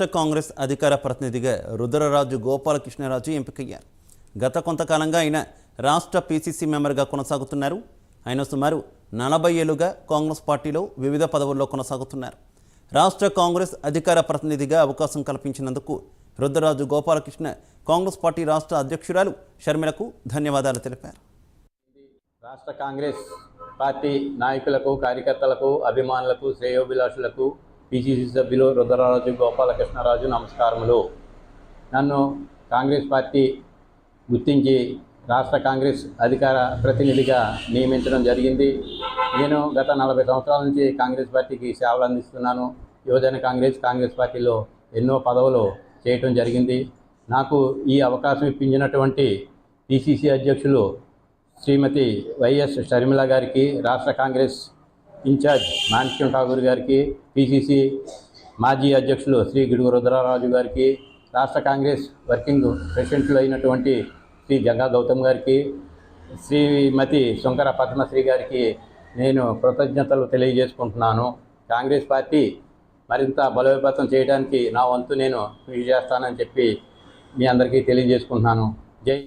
రాష్ట్ర కాంగ్రెస్ అధికార ప్రతినిధిగా రుద్రరాజు గోపాలకృష్ణరాజు ఎంపికయ్యారు. గత కొంతకాలంగా ఆయన రాష్ట్ర పీసీసీ మెంబర్గా కొనసాగుతున్నారు. ఆయన సుమారు నలభై ఏళ్ళుగా కాంగ్రెస్ పార్టీలో వివిధ పదవుల్లో కొనసాగుతున్నారు. రాష్ట్ర కాంగ్రెస్ అధికార ప్రతినిధిగా అవకాశం కల్పించినందుకు రుద్రరాజు గోపాలకృష్ణ కాంగ్రెస్ పార్టీ రాష్ట్ర అధ్యక్షురాలు షర్మిలకు ధన్యవాదాలు తెలిపారు. రాష్ట్ర కాంగ్రెస్ పార్టీ నాయకులకు కార్యకర్తలకు అభిమానులకు శ్రేయోభిలాషులకు పిసిసి సభ్యులు రుద్రరాజు గోపాలకృష్ణరాజు నమస్కారములు. నన్ను కాంగ్రెస్ పార్టీ గుర్తించి రాష్ట్ర కాంగ్రెస్ అధికార ప్రతినిధిగా నియమించడం జరిగింది. నేను గత నలభై సంవత్సరాల నుంచి కాంగ్రెస్ పార్టీకి సేవలు అందిస్తున్నాను. యువజన కాంగ్రెస్ కాంగ్రెస్ పార్టీలో ఎన్నో పదవులు చేయటం జరిగింది. నాకు ఈ అవకాశం ఇప్పించినటువంటి పిసిసి అధ్యక్షులు శ్రీమతి వైఎస్ షర్మిల గారికి రాష్ట్ర కాంగ్రెస్ ఇన్ఛార్జ్ మాణిక్యం ఠాగూర్ గారికి పిసిసి మాజీ అధ్యక్షులు శ్రీ గిడుగు రుద్రారాజు గారికి రాష్ట్ర కాంగ్రెస్ వర్కింగ్ ప్రెసిడెంట్లు అయినటువంటి శ్రీ జంగా గౌతమ్ గారికి శ్రీమతి శంకర పద్మశ్రీ గారికి నేను కృతజ్ఞతలు తెలియజేసుకుంటున్నాను. కాంగ్రెస్ పార్టీ మరింత బలోపేతం చేయడానికి నా వంతు నేను కృషి చేస్తానని చెప్పి మీ అందరికీ తెలియజేసుకుంటున్నాను. జై